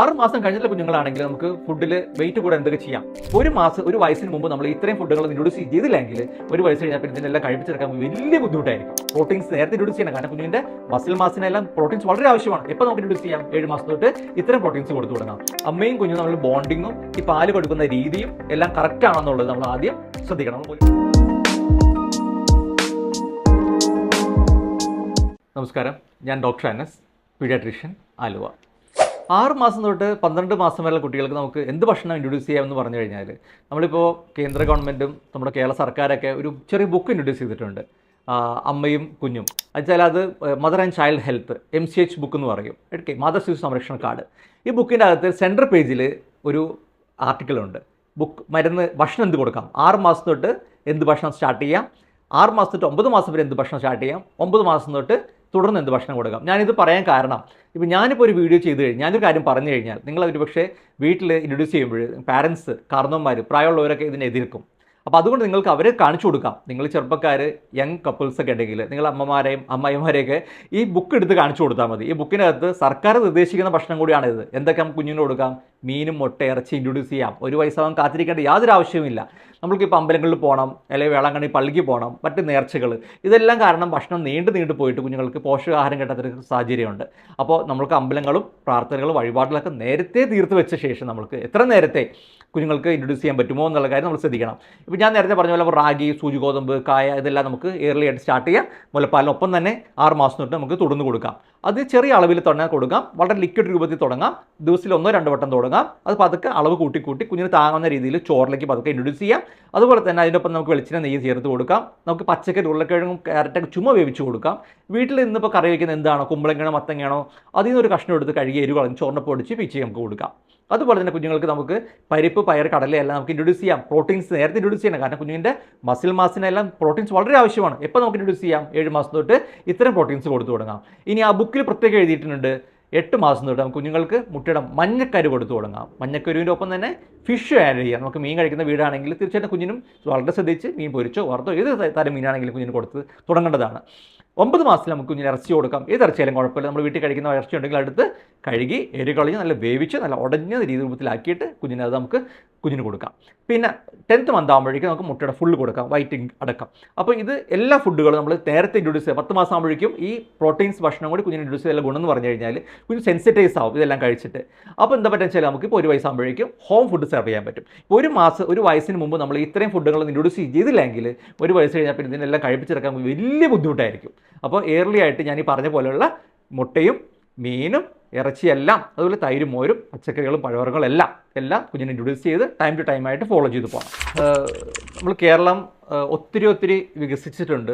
ആറ് മാസം കഴിഞ്ഞിട്ടുള്ള കുഞ്ഞുങ്ങളാണെങ്കിൽ നമുക്ക് ഫുഡിൽ വെയിറ്റ് കൂടെ എന്തൊക്കെ ചെയ്യാം? ഒരു മാസം ഒരു വയസ്സിന് മുമ്പ് നമ്മൾ ഇത്രയും ഫുഡുകൾ ഇൻട്രൊഡ്യൂസ് ചെയ്തില്ലെങ്കിൽ ഒരു വയസ്സ് കഴിഞ്ഞാൽ പിന്നെ ഇതിനെല്ലാം കഴിപ്പിച്ചെടുക്കാൻ വലിയ ബുദ്ധിമുട്ടായിരിക്കും. പ്രോട്ടീൻസ് നേരത്തെ ഇൻട്രൊഡ്യൂസ് ചെയ്യണം. കാരണം കുഞ്ഞിന്റെ മസിൽ മാസിനെല്ലാം പ്രോട്ടീൻസ് വളരെ ആവശ്യമാണ്. എപ്പോൾ നമുക്ക് ഇൻട്രൊഡ്യൂസ് ചെയ്യാം? ഏഴ് മാസം തൊട്ട് ഇത്രയും പ്രോട്ടീൻസ് കൊടുത്തു തുടങ്ങാം അമ്മയും കുഞ്ഞും നമ്മൾ ബോണ്ടിങ്ങും ഈ പാൽ കൊടുക്കുന്ന രീതിയും എല്ലാം കറക്റ്റ് ആണെന്നുള്ളത് നമ്മൾ ആദ്യം ശ്രദ്ധിക്കണം. നമസ്കാരം. ഞാൻ ഡോക്ടർ അനസ് പീഡിയാട്രീഷ്യൻ ആലുവ. ആറ് മാസം തൊട്ട് പന്ത്രണ്ട് മാസം വരെയുള്ള കുട്ടികൾക്ക് നമുക്ക് എന്ത് ഭക്ഷണം ഇൻട്രൊഡ്യൂസ് ചെയ്യാമെന്ന് പറഞ്ഞു കഴിഞ്ഞാൽ നമ്മളിപ്പോൾ കേന്ദ്ര ഗവൺമെന്റും നമ്മുടെ കേരള സർക്കാരൊക്കെ ഒരു ചെറിയ ബുക്ക് ഇൻട്രൊഡ്യൂസ് ചെയ്തിട്ടുണ്ട്. അമ്മയും കുഞ്ഞും. വെച്ചാൽ അത് mother and child health M C H book എന്ന് പറയും. ഓക്കെ മദർ ശിശു സംരക്ഷണ കാർഡ് ഈ ബുക്കിന്റെ അകത്ത് സെൻട്രൽ പേജിൽ ഒരു ആർട്ടിക്കിളുണ്ട് ബുക്ക് മരുന്ന് ഭക്ഷണം എന്ത് കൊടുക്കാം? ആറ് മാസം തൊട്ട് എന്ത് ഭക്ഷണം സ്റ്റാർട്ട് ചെയ്യാം? ആറ് മാസം തൊട്ട് ഒമ്പത് മാസം വരെ എന്ത് ഭക്ഷണം സ്റ്റാർട്ട് ചെയ്യാം? ഒമ്പത് മാസം തൊട്ട് തുടർന്ന് എന്ത് ഭക്ഷണം കൊടുക്കാം? ഞാനിത് പറയാൻ കാരണം ഇപ്പോൾ ഞാനിപ്പോൾ ഒരു വീഡിയോ ചെയ്ത് കഴിഞ്ഞാൽ ഞാനൊരു കാര്യം പറഞ്ഞു കഴിഞ്ഞാൽ നിങ്ങൾ ഒരു പക്ഷേ വീട്ടിൽ ഇൻട്രൊഡ്യൂസ് ചെയ്യുമ്പോൾ പാരൻസ് കാരണവന്മാർ പ്രായമുള്ളവരൊക്കെ ഇതിനെ എതിർക്കും. അപ്പോൾ അതുകൊണ്ട് നിങ്ങൾക്ക് അവരെ കാണിച്ചു കൊടുക്കാം. നിങ്ങൾ ചെറുപ്പക്കാർ യങ് കപ്പിൾസ് ഒക്കെ ഉണ്ടെങ്കിൽ നിങ്ങൾ അമ്മമാരെയും അമ്മായിമാരെയൊക്കെ ഈ ബുക്ക് എടുത്ത് കാണിച്ചു കൊടുത്താൽ മതി. ഈ ബുക്കിനകത്ത് സർക്കാർ നിർദ്ദേശിക്കുന്ന ഭക്ഷണം കൂടിയാണിത്. എന്തൊക്കെ നമുക്ക് കുഞ്ഞിന് കൊടുക്കാം? മീനും മുട്ട ഇറച്ചി ഇൻട്രൊഡ്യൂസ് ചെയ്യാം. ഒരു വയസ്സാവാൻ കാത്തിരിക്കേണ്ട യാതൊരു ആവശ്യവുമില്ല. നമ്മൾക്കിപ്പോൾ അമ്പലങ്ങളിൽ പോകണം അല്ലെങ്കിൽ വേളാങ്കണ്ണി പള്ളിക്ക് പോകണം മറ്റ് നേർച്ചകൾ. ഇതെല്ലാം കാരണം ഭക്ഷണം നീണ്ടു നീണ്ടു പോയിട്ട് കുഞ്ഞുങ്ങൾക്ക് പോഷകാഹാരം കിട്ടാത്തൊരു സാഹചര്യമുണ്ട്. അപ്പോൾ നമ്മൾക്ക് അമ്പലങ്ങളും പ്രാർത്ഥനകളും വഴിപാടുകളൊക്കെ നേരത്തെ തീർത്ത് വെച്ച ശേഷം നമ്മൾക്ക് എത്ര നേരത്തെ കുഞ്ഞുങ്ങൾക്ക് ഇൻട്രൊഡ്യൂസ് ചെയ്യാൻ പറ്റുമോ എന്നുള്ള കാര്യം നമ്മൾ ശ്രദ്ധിക്കണം. ഇപ്പോൾ ഞാൻ നേരത്തെ പറഞ്ഞ പോലെ റാഗി സൂചി ഗോതമ്പ് കായ ഇതെല്ലാം നമുക്ക് ഏർലി ആയിട്ട് സ്റ്റാർട്ട് ചെയ്യാം. മുലപ്പാലിനൊപ്പം തന്നെ ആറ് മാസം തൊട്ട് നമുക്ക് തുടർന്ന് കൊടുക്കാം. അത് ചെറിയ അളവിൽ തുടങ്ങാൻ കൊടുക്കാം. വളരെ ലിക്വിഡ് രൂപത്തിൽ തുടങ്ങാം. ദിവസത്തിൽ ഒന്നോ രണ്ടോ വട്ടം തുടങ്ങാം. അത് പതുക്കെ അളവ് കൂട്ടി കൂട്ടി കുഞ്ഞിന് താങ്ങുന്ന രീതിയിൽ ചോറിലേക്ക് പതുക്കെ ഇൻട്രൊഡ്യൂസ് ചെയ്യാം. അതുപോലെ തന്നെ അതിനൊപ്പം നമുക്ക് വെളിച്ചിനെ നെയ്യ് ചേർത്ത് കൊടുക്കാം. നമുക്ക് പച്ചക്കറി ഉരുളക്കിഴങ്ങും ക്യാരറ്റൊക്കെ ചുമ വേവിച്ച് കൊടുക്കാം. വീട്ടിൽ ഇന്നിപ്പോൾ കറി വയ്ക്കുന്ന എന്താണോ? കുമ്പളങ്ങയാണോ? മത്തങ്ങയാണോ? അതിൽ നിന്ന് ഒരു കഷ്ണം എടുത്ത് കഴുകി എരിവ് കളഞ്ഞ് ചോറിനെ പൊടിച്ച് പിച്ചി നമുക്ക് കൊടുക്കാം. അതുപോലെ തന്നെ കുഞ്ഞുങ്ങൾക്ക് നമുക്ക് പരിപ്പ് പയർ കടലയെല്ലാം നമുക്ക് ഇൻട്രൊഡ്യൂസ് ചെയ്യാം. പ്രോട്ടീൻസ് നേരത്തെ ഇൻട്രൊഡ്യൂസ് ചെയ്യണം. കാരണം കുഞ്ഞിന്റെ മസിൽ മാസിനെല്ലാം പ്രോട്ടീൻസ് വളരെ ആവശ്യമാണ്. എപ്പോൾ നമുക്ക് ഇൻട്രൊഡ്യൂസ് ചെയ്യാം? ഏഴ് മാസം തൊട്ട് ഇത്തരം പ്രോട്ടീൻസ് കൊടുത്തു തുടങ്ങാം. ഇനി ആ ബുക്കിൽ പ്രത്യേകം എഴുതിയിട്ടുണ്ട്. എട്ട് മാസം തൊട്ട് നമുക്ക് കുഞ്ഞുങ്ങൾക്ക് മുട്ടയുടെ മഞ്ഞക്കരു കൊടുത്തു തുടങ്ങാം. മഞ്ഞക്കരുവിന്റെ ഒപ്പം തന്നെ ഫിഷ് ആഡ് ചെയ്യാം. നമുക്ക് മീൻ കഴിക്കുന്ന വീടാണെങ്കിൽ തീർച്ചയായിട്ടും കുഞ്ഞിനും വളരെ ശ്രദ്ധിച്ച് മീൻ പൊരിച്ചോ വറുത്തോ ഏത് തരം മീനാണെങ്കിലും കുഞ്ഞിന് കൊടുത്ത് തുടങ്ങേണ്ടതാണ്. ഒമ്പത് മാസത്തിൽ നമുക്ക് കുഞ്ഞിന് ഇറച്ചി കൊടുക്കാം. ഏത് ഇറച്ചിയാലും കുഴപ്പമില്ല. നമ്മൾ വീട്ടിൽ കഴിക്കുന്ന ഇറച്ചി ഉണ്ടെങ്കിൽ അടുത്ത് കഴുകി എരുകളഞ്ഞ് നല്ല വേവിച്ച് നല്ല ഉടഞ്ഞ രീതി രൂപത്തിലാക്കിയിട്ട് കുഞ്ഞിനെ നമുക്ക് കുഞ്ഞിന് കൊടുക്കാം. പിന്നെ ടെൻത്ത് മന്ത് ആകുമ്പോഴേക്കും നമുക്ക് മുട്ടയുടെ ഫുള്ള് കൊടുക്കാം വൈറ്റിംഗ് അടക്കം. അപ്പോൾ ഇത് എല്ലാ ഫുഡുകളും നമ്മൾ നേരത്തെ ഇൻട്രൊഡ്യൂസ് ചെയ്യുക പത്ത് മാസം ആകുമ്പോഴേക്കും ഈ പ്രോട്ടീൻസ് ഭക്ഷണം കൂടി കുഞ്ഞിന് ഇൻട്രൊഡ്യൂസ് ചെയ്താൽ ഗുണം എന്ന് പറഞ്ഞു കഴിഞ്ഞാൽ കുഞ്ഞ് സെൻസിറ്റൈസ് ആവും ഇതെല്ലാം കഴിച്ചിട്ട്. അപ്പോൾ എന്താ പറ്റുക വെച്ചാൽ നമുക്ക് ഇപ്പോൾ ഒരു വയസ്സാകുമ്പോഴേക്കും ഹോം ഫുഡ് സെർവ് ചെയ്യാൻ പറ്റും. ഒരു മാസം ഒരു വയസ്സിന് മുമ്പ് നമ്മൾ ഇത്രയും ഫുഡുകൾ ഇൻട്രൊഡ്യൂസ് ചെയ്തില്ലെങ്കിൽ ഒരു വയസ്സ് കഴിഞ്ഞാൽ പിന്നെ ഇതിനെല്ലാം കഴിപ്പിച്ചെടുക്കാൻ വലിയ ബുദ്ധിമുട്ടായിരിക്കും. അപ്പോൾ ഏർലി ആയിട്ട് ഞാൻ ഈ പറഞ്ഞ പോലെയുള്ള മുട്ടയും മീനും ഇറച്ചിയെല്ലാം അതുപോലെ തൈരും മോരും പച്ചക്കറികളും പഴവർഗങ്ങളും എല്ലാം എല്ലാം കുഞ്ഞിനെ ഇൻട്രൊഡ്യൂസ് ചെയ്ത് ടൈം ടു ടൈം ആയിട്ട് ഫോളോ ചെയ്ത് പോകണം നമ്മൾ കേരളം ഒത്തിരി ഒത്തിരി വികസിച്ചിട്ടുണ്ട്.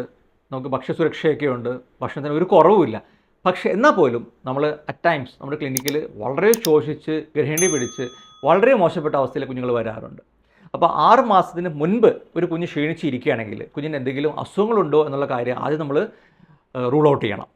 നമുക്ക് ഭക്ഷ്യസുരക്ഷയൊക്കെ ഉണ്ട്. ഭക്ഷണത്തിന് ഒരു കുറവുമില്ല. പക്ഷേ എന്നാൽ പോലും നമ്മൾ അറ്റ് ടൈംസ് നമ്മുടെ ക്ലിനിക്കിൽ വളരെ ശോഷിച്ച് ഗ്രഹിണി പിടിച്ച് വളരെ മോശപ്പെട്ട അവസ്ഥയിൽ കുഞ്ഞുങ്ങൾ വരാറുണ്ട്. അപ്പോൾ ആറ് മാസത്തിന് മുൻപ് ഒരു കുഞ്ഞ് ക്ഷീണിച്ചിരിക്കുകയാണെങ്കിൽ കുഞ്ഞിന് എന്തെങ്കിലും അസുഖങ്ങളുണ്ടോ എന്നുള്ള കാര്യം ആദ്യം നമ്മൾ റൂൾ ഔട്ട് ചെയ്യണം.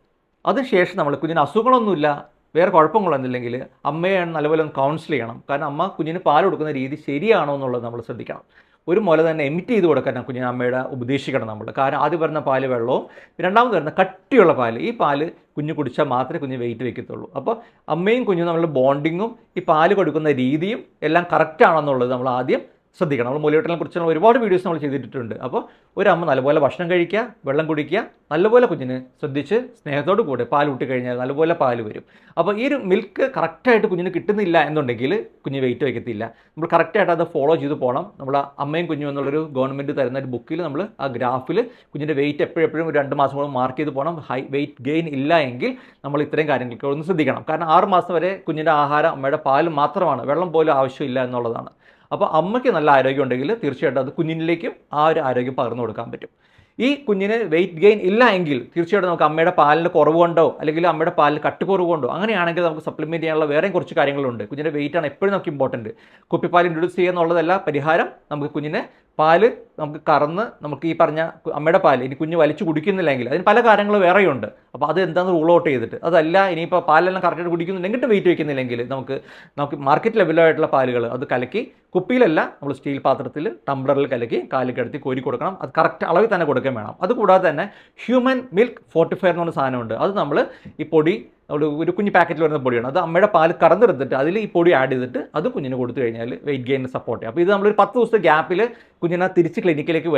അതിനുശേഷം നമ്മൾ കുഞ്ഞിന് അസുഖങ്ങളൊന്നുമില്ല വേറെ കുഴപ്പങ്ങളൊന്നുമില്ലെങ്കിൽ അമ്മയെ നല്ലപോലെ ഒന്ന് കൗൺസിൽ ചെയ്യണം. കാരണം അമ്മ കുഞ്ഞിന് പാൽ കൊടുക്കുന്ന രീതി ശരിയാണോ എന്നുള്ളത് നമ്മൾ ശ്രദ്ധിക്കണം. ഒരു മുല തന്നെ എമിറ്റ് ചെയ്ത് കൊടുക്കാൻ കുഞ്ഞിന് അമ്മയുടെ ഉപദേശിക്കണം നമ്മൾ. കാരണം ആദ്യം വരുന്ന പാൽ വെള്ളവും രണ്ടാമത് വരുന്ന കട്ടിയുള്ള പാൽ ഈ പാൽ കുഞ്ഞ് കുടിച്ചാൽ മാത്രമേ കുഞ്ഞ് വെയിറ്റ് വെക്കത്തുള്ളൂ. അപ്പോൾ അമ്മയും കുഞ്ഞും നമ്മൾ ബോണ്ടിങ്ങും ഈ പാൽ കൊടുക്കുന്ന രീതിയും എല്ലാം കറക്റ്റ് ആണെന്നുള്ളത് നമ്മൾ ആദ്യം ശ്രദ്ധിക്കണം. നമ്മൾ മൂലയോട്ടലിനെ കുറിച്ചുള്ള ഒരുപാട് വീഡിയോസ് നമ്മൾ ചെയ്തിട്ടുണ്ട്. അപ്പോൾ ഒരു അമ്മ നല്ലപോലെ ഭക്ഷണം കഴിക്കുക വെള്ളം കുടിക്കുക നല്ലപോലെ കുഞ്ഞിന് ശ്രദ്ധിച്ച് സ്നേഹത്തോട് കൂടെ പാൽ ഊട്ടി കഴിഞ്ഞാൽ നല്ലപോലെ പാൽ വരും. അപ്പോൾ ഈ ഒരു മിൽക്ക് കറക്റ്റായിട്ട് കുഞ്ഞിന് കിട്ടുന്നില്ല എന്നുണ്ടെങ്കിൽ കുഞ്ഞ് വെയിറ്റ് വയ്ക്കത്തില്ല നമ്മൾ കറക്റ്റായിട്ട് അത് ഫോളോ ചെയ്ത് പോകണം നമ്മൾ അമ്മയും കുഞ്ഞും എന്നുള്ളൊരു ഗവൺമെന്റ് തരുന്ന ഒരു ബുക്കിൽ നമ്മൾ ആ ഗ്രാഫിൽ കുഞ്ഞിന്റെ വെയിറ്റ് എപ്പോഴെപ്പോഴും ഒരു രണ്ട് മാസം കൂടെ മാർക്ക് ചെയ്ത് പോകണം ഹൈ വെയിറ്റ് ഗെയിൻ ഇല്ല എങ്കിൽ നമ്മൾ ഇത്രയും കാര്യങ്ങൾക്ക് ഒന്ന് ശ്രദ്ധിക്കണം. കാരണം ആറ് മാസം വരെ കുഞ്ഞിന്റെ ആഹാരം അമ്മയുടെ പാൽ മാത്രമാണ്. വെള്ളം പോലും ആവശ്യമില്ല എന്നുള്ളതാണ്. അപ്പോൾ അമ്മയ്ക്ക് നല്ല ആരോഗ്യം ഉണ്ടെങ്കിൽ തീർച്ചയായിട്ടും അത് കുഞ്ഞിനിലേക്കും ആ ഒരു ആരോഗ്യം പകർന്നു കൊടുക്കാൻ പറ്റും. ഈ കുഞ്ഞിന് വെയിറ്റ് ഗെയിൻ ഇല്ല എങ്കിൽ തീർച്ചയായിട്ടും നമുക്ക് അമ്മയുടെ പാലിന് കുറവ് കൊണ്ടോ അല്ലെങ്കിൽ അമ്മയുടെ പാലിൽ കട്ടുകുറവ് കൊണ്ടോ അങ്ങനെയാണെങ്കിൽ നമുക്ക് സപ്ലിമെന്റ് ചെയ്യാനുള്ള വേറെയും കുറച്ച് കാര്യങ്ങളുണ്ട്. കുഞ്ഞിന്റെ വെയിറ്റ് ആണ് എപ്പോഴും നമുക്ക് ഇമ്പോർട്ടന്റ് കുപ്പിപ്പാൽ ഇൻട്രൊഡ്യൂസ് ചെയ്യുക എന്നുള്ളതല്ല പരിഹാരം നമുക്ക് കുഞ്ഞിനെ പാൽ നമുക്ക് കറന്ന് നമുക്ക് ഈ പറഞ്ഞ അമ്മയുടെ പാൽ ഇനി കുഞ്ഞ് വലിച്ചു കുടിക്കുന്നില്ലെങ്കിൽ അതിന് പല കാര്യങ്ങൾ വേറെയുണ്ട്. അപ്പോൾ അത് എന്താണെന്ന് റൂൾ ഔട്ട് ചെയ്തിട്ട്. അതല്ല ഇനിയിപ്പോൾ പാലെല്ലാം കറക്റ്റായിട്ട് കുടിക്കുന്നുണ്ടെങ്കിൽ വെയിറ്റ് വയ്ക്കുന്നില്ലെങ്കിൽ നമുക്ക് നമുക്ക് മാർക്കറ്റ് ലെവലായിട്ടുള്ള പാലുകൾ അത് കലക്കി കുപ്പിയിലല്ല നമ്മൾ സ്റ്റീൽ പാത്രത്തിൽ ടംബ്ലറിൽ കലക്കി കാലിൽ കിടത്തി കോരി കൊടുക്കണം. അത് കറക്റ്റ് അളവിൽ തന്നെ കൊടുക്കാൻ വേണം. അതുകൂടാതെ തന്നെ ഹ്യൂമൻ മിൽക്ക് ഫോർട്ടിഫയർ എന്ന് പറഞ്ഞ സാധനമുണ്ട്. അത് നമ്മൾ ഈ പൊടി നമ്മൾ ഒരു കുഞ്ഞ് പാക്കറ്റിൽ വരുന്ന പൊടിയാണ്. അത് അമ്മയുടെ പാൽ കടന്നെടുത്തിട്ട് അതിൽ ഈ പൊടി ആഡ് ചെയ്തിട്ട് അത് കുഞ്ഞിന് കൊടുത്തു കഴിഞ്ഞാൽ വെയിറ്റ് ഗെയിനിന് സപ്പോർട്ട് ചെയ്യും. അപ്പോൾ ഇത് നമ്മളൊരു പത്ത് ദിവസത്തെ ഗ്യാപ്പിൽ കുഞ്ഞിനെ തിരിച്ച് ക്ലിനിക്കിലേക്ക്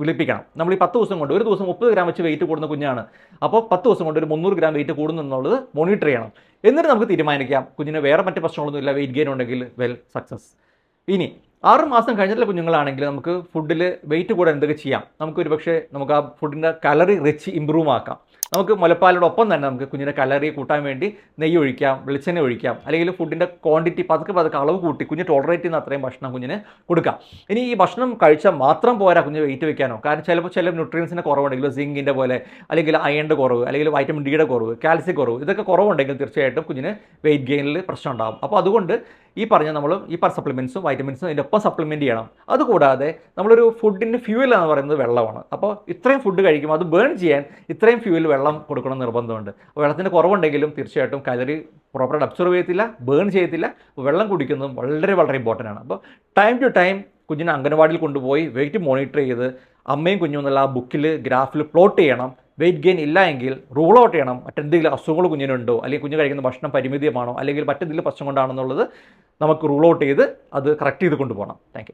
വിളിപ്പിക്കണം. നമ്മൾ ഈ പത്ത് ദിവസം കൊണ്ട് ഒരു ദിവസം മുപ്പത് ഗ്രാം വെച്ച് വെയിറ്റ് കൂടുന്ന കുഞ്ഞാണ്. അപ്പോൾ പത്ത് ദിവസം കൊണ്ട് ഒരു മുന്നൂറ് ഗ്രാം വെയിറ്റ് കൂടുന്നു എന്നുള്ളത് മോണിറ്റർ ചെയ്യണം. എന്നിട്ട് നമുക്ക് തീരുമാനിക്കാം കുഞ്ഞിന് വേറെ മറ്റ് പ്രശ്നങ്ങളൊന്നും ഇല്ല വെയിറ്റ് ഗെയിൻ ഉണ്ടെങ്കിൽ വെൽ സക്സസ് ഇനി ആറ് മാസം കഴിഞ്ഞിട്ടുള്ള കുഞ്ഞുങ്ങളാണെങ്കിൽ നമുക്ക് ഫുഡിൽ വെയിറ്റ് കൂടെ എന്തൊക്കെ ചെയ്യാം? നമുക്ക് ഒരു പക്ഷേ നമുക്ക് ആ ഫുഡിന്റെ കലറി റിച്ച് ഇമ്പ്രൂവ് ആക്കാം. നമുക്ക് മുലപ്പാലോടൊപ്പം തന്നെ നമുക്ക് കുഞ്ഞിന്റെ കലറി കൂട്ടാൻ വേണ്ടി നെയ്യ് ഒഴിക്കാം വെളിച്ചെണ്ണ ഒഴിക്കാം അല്ലെങ്കിൽ ഫുഡിന്റെ ക്വാണ്ടിറ്റി പതുക്കെ പതുക്കെ അളവ് കൂട്ടി കുഞ്ഞ് ടോളറേറ്റ് ചെയ്യുന്ന അത്രയും ഭക്ഷണം കുഞ്ഞിന് കൊടുക്കാം. ഇനി ഈ ഭക്ഷണം കഴിച്ചാൽ മാത്രം പോരാ കുഞ്ഞ് വെയിറ്റ് വെക്കാനോ? കാരണം ചിലപ്പോൾ ചില ന്യൂട്രിയൻസിന്റെ കുറവുണ്ടെങ്കിൽ സിങ്കിന്റെ പോലെ അല്ലെങ്കിൽ അയണിന്റെ കുറവ് അല്ലെങ്കിൽ വൈറ്റമിൻ ഡിയുടെ കുറവ് കാൽസ്യം കുറവ് ഇതൊക്കെ കുറവുണ്ടെങ്കിൽ തീർച്ചയായിട്ടും കുഞ്ഞിന് വെയിറ്റ് ഗെയിനിൽ പ്രശ്നം ഉണ്ടാകും അപ്പോൾ അതുകൊണ്ട് ഈ പറഞ്ഞ നമ്മൾ ഈ പറഞ്ഞ സപ്ലിമെൻസും വൈറ്റമിൻസും അതിന്റെ ഒപ്പം സപ്ലിമെന്റ് ചെയ്യണം. അതുകൂടാതെ നമ്മളൊരു ഫുഡിന്റെ ഫ്യൂവൽ എന്ന് പറയുന്നത് വെള്ളമാണ്. അപ്പോൾ ഇത്രയും ഫുഡ് കഴിക്കുമ്പോൾ അത് ബേൺ ചെയ്യാൻ ഇത്രയും ഫ്യൂവൽ വെള്ളം കൊടുക്കണം നിർബന്ധമുണ്ട്. വെള്ളത്തിന്റെ കുറവുണ്ടെങ്കിലും തീർച്ചയായിട്ടും കലറി പ്രോപ്പറായിട്ട് അബ്സർവ് ചെയ്യത്തില്ല ബേൺ ചെയ്യത്തില്ല. വെള്ളം കുടിക്കുന്നതും വളരെ വളരെ ഇമ്പോർട്ടന്റ് ആണ്. അപ്പോൾ ടൈം ടു ടൈം കുഞ്ഞിനെ അംഗനവാടിയിൽ കൊണ്ടുപോയി വെയിറ്റ് മോണിറ്റർ ചെയ്ത് അമ്മയും കുഞ്ഞും എന്നുള്ള ആ ബുക്കിൽ ഗ്രാഫിൽ പ്ലോട്ട് ചെയ്യണം. വെയിറ്റ് ഗെയിൻ ഇല്ല എങ്കിൽ റൂൾ ഔട്ട് ചെയ്യണം. മറ്റെന്തെങ്കിലും അസുഖങ്ങൾ കുഞ്ഞിനുണ്ടോ? അല്ലെങ്കിൽ കുഞ്ഞ് കഴിക്കുന്ന ഭക്ഷണം പരിമിതമാണോ? അല്ലെങ്കിൽ മറ്റെന്തെങ്കിലും പ്രശ്നം കൊണ്ടാണെന്നുള്ളത് നമുക്ക് റൂൾ ഔട്ട് ചെയ്ത് അത് കറക്റ്റ് ചെയ്ത് കൊണ്ടുപോകണം. താങ്ക്